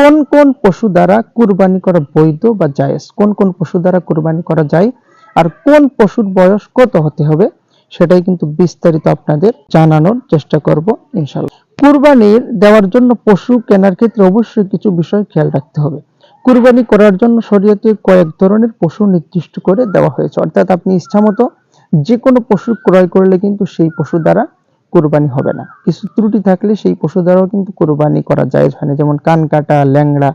কোন কোন পশু দ্বারা কুরবানি করা বৈধ বা জায়েজ? কোন কোন পশু দ্বারা কুরবানি করা যায়? আর কোন পশুর বয়স কত হতে হবে? সেটাই কিন্তু বিস্তারিত আপনাদের জানানোর চেষ্টা করব ইনশাল্লাহ কুরবানির দেওয়ার জন্য পশু কেনার ক্ষেত্রে অবশ্যই কিছু বিষয় খেয়াল রাখতে হবে। কুরবানি করার জন্য শরীয়তে কয়েক ধরনের পশু নির্দিষ্ট করে দেওয়া হয়েছে। অর্থাৎ আপনি ইচ্ছামতো যে কোনো পশু ক্রয় করলে কিন্তু সেই পশু দ্বারা কুরবানি হবে না। কিছু ত্রুটি থাকলে সেই পশু দ্বারাও কিন্তু কোরবানি করা যায় হয় না। যেমন কান কাটা, ল্যাংড়া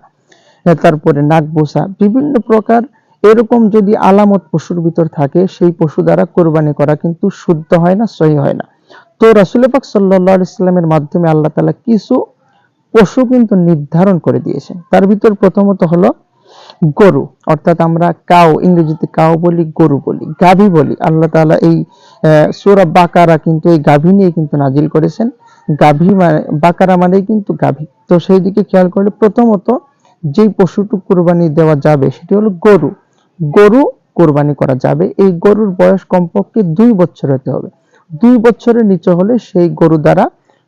তারপরে নাক বোসা বিভিন্ন প্রকার এরকম যদি আলামত পশুর ভিতর থাকে, সেই পশু দ্বারা কোরবানি করা কিন্তু শুদ্ধ হয় না, সহি হয় না। তো রাসুল পাক সাল্লাহ ইসলামের মাধ্যমে আল্লাহ তালা কিছু পশু কিন্তু নির্ধারণ করে দিয়েছেন। তার ভিতর প্রথমত হলো গরু, অর্থাৎ আমরা কাউ, ইংরেজিতে কাউ বলি, গরু বলি, গাভী বলি। আল্লাহ তাআলা এই সুরা বাকারা কিন্তু, এই গাভী নিয়ে কিন্তু নাজিল করেছেন। গাভী মানে বাকারা মানেই কিন্তু গাভী। তো সেই দিকে খেয়াল করলে প্রথমত যেই পশুটুকু কুরবানি দেওয়া যাবে, সেটি হলো গরু। গরু কোরবানি করা যাবে। এই গরুর বয়স কমপক্ষে দুই বছর হতে হবে। দুই বছরের নিচে হলে সেই গরু দ্বারা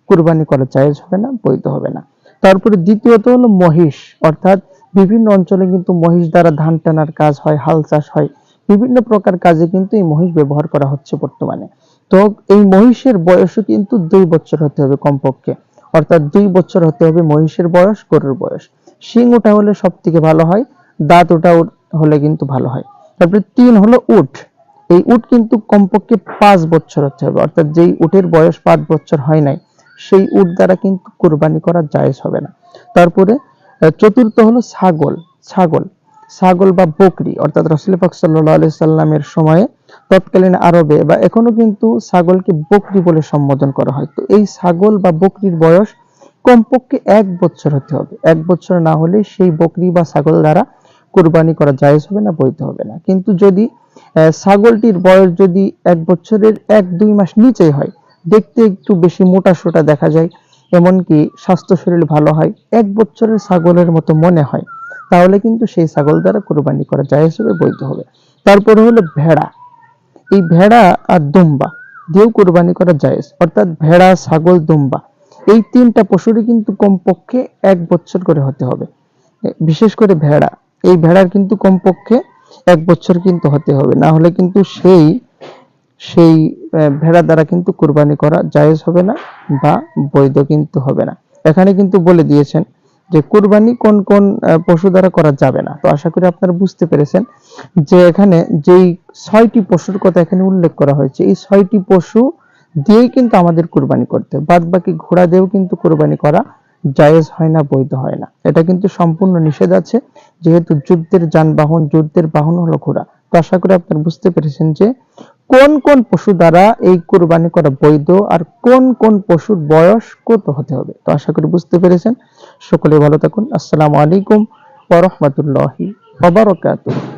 কোরবানি করা জায়েজ হবে না, বৈধ হবে না। তারপরে দ্বিতীয়ত হলো মহিষ, অর্থাৎ বিভিন্ন অঞ্চলে কিন্তু মহিষ দ্বারা ধান টানার কাজ হয়, হাল চাষ হয়। বিভিন্ন প্রকার কাজে কিন্তু এই মহিষ ব্যবহার করা হচ্ছে বর্তমানে। তো এই মহিষের বয়সও কিন্তু দুই বছর হতে হবে কমপক্ষে। অর্থাৎ দুই বছর হতে হবে মহিষের বয়স, গরুর বয়স। শিং ওটা হলে সব থেকে ভালো হয়, দাঁত ওটা হলে কিন্তু ভালো হয়। তারপরে তিন হলো উট। এই উট কিন্তু কমপক্ষে পাঁচ বছর হতে হবে। অর্থাৎ যেই উটের বয়স পাঁচ বছর হয় নাই, সেই উট দ্বারা কিন্তু কোরবানি করা জায়েজ হবে না। তারপরে চতুর্থ হলো ছাগল ছাগল ছাগল বা বকরি, অর্থাৎ রসুল পাক সাল্লাহ আলি সাল্লামের সময়ে তৎকালীন আরবে বা এখনও কিন্তু ছাগলকে বকরি বলে সম্বোধন করা হয়। তো এই ছাগল বা বকরির বয়স কমপক্ষে এক বছর হতে হবে। এক বছর না হলে সেই বকরি বা ছাগল দ্বারা কুরবানি করা জায়েজ হবে না, বৈধ হবে না। কিন্তু যদি ছাগলটির বয়স যদি এক বছরের এক দুই মাস নিচে হয়, দেখতে একটু বেশি মোটা সোটা দেখা যায় এমনকি স্বাস্থ্য শরীর ভালো হয়, এক বছরের ছাগলের মতো মনে হয়। তাহলে কিন্তু সেই ছাগল দ্বারা কোরবানি করা যায় হিসেবে বৈধ হবে। তারপরে হলো ভেড়া। এই ভেড়া আর দুম্বা দিয়েও কোরবানি করা জায়েজ অর্থাৎ ভেড়া, ছাগল, দুম্বা এই তিনটা পশুরই কিন্তু কমপক্ষে এক বছর করে হতে হবে। বিশেষ করে ভেড়া। এই ভেড়ার কিন্তু কমপক্ষে এক বছর কিন্তু হতে হবে। না হলে কিন্তু সেই সেই ভেড়া দ্বারা কিন্তু কুরবানি করা জায়েজ হবে না বা বৈধ কিন্তু হবে না। এখানে কিন্তু বলে দিয়েছেন যে কুরবানি কোন কোন পশু দ্বারা করা যাবে না। তো আশা করি আপনারা বুঝতে পেরেছেন যে এখানে যেই ছয়টি পশুর কথা এখানে উল্লেখ করা হয়েছে, এই ছয়টি পশু দিয়েই কিন্তু আমাদের কুরবানি করতে বাদ বাকি ঘোড়া দিয়েও কিন্তু কুরবানি করা জায়েজ হয় না, বৈধ হয় না। এটা কিন্তু সম্পূর্ণ নিষেধ আছে, যেহেতু যুদ্ধের যানবাহন, যুদ্ধের বাহন হলো ঘোড়া। তো আশা করি আপনারা বুঝতে পেরেছেন যে কোন কোন পশু দ্বারা এই কুরবানি করা বৈধ আর কোন কোন পশুর বয়স কত হতে হবে? তো আশা করি বুঝতে পেরেছেন। সকলে ভালো থাকুন। আসসালামু আলাইকুম ওয়া রাহমাতুল্লাহি ওয়া বারাকাতুহু।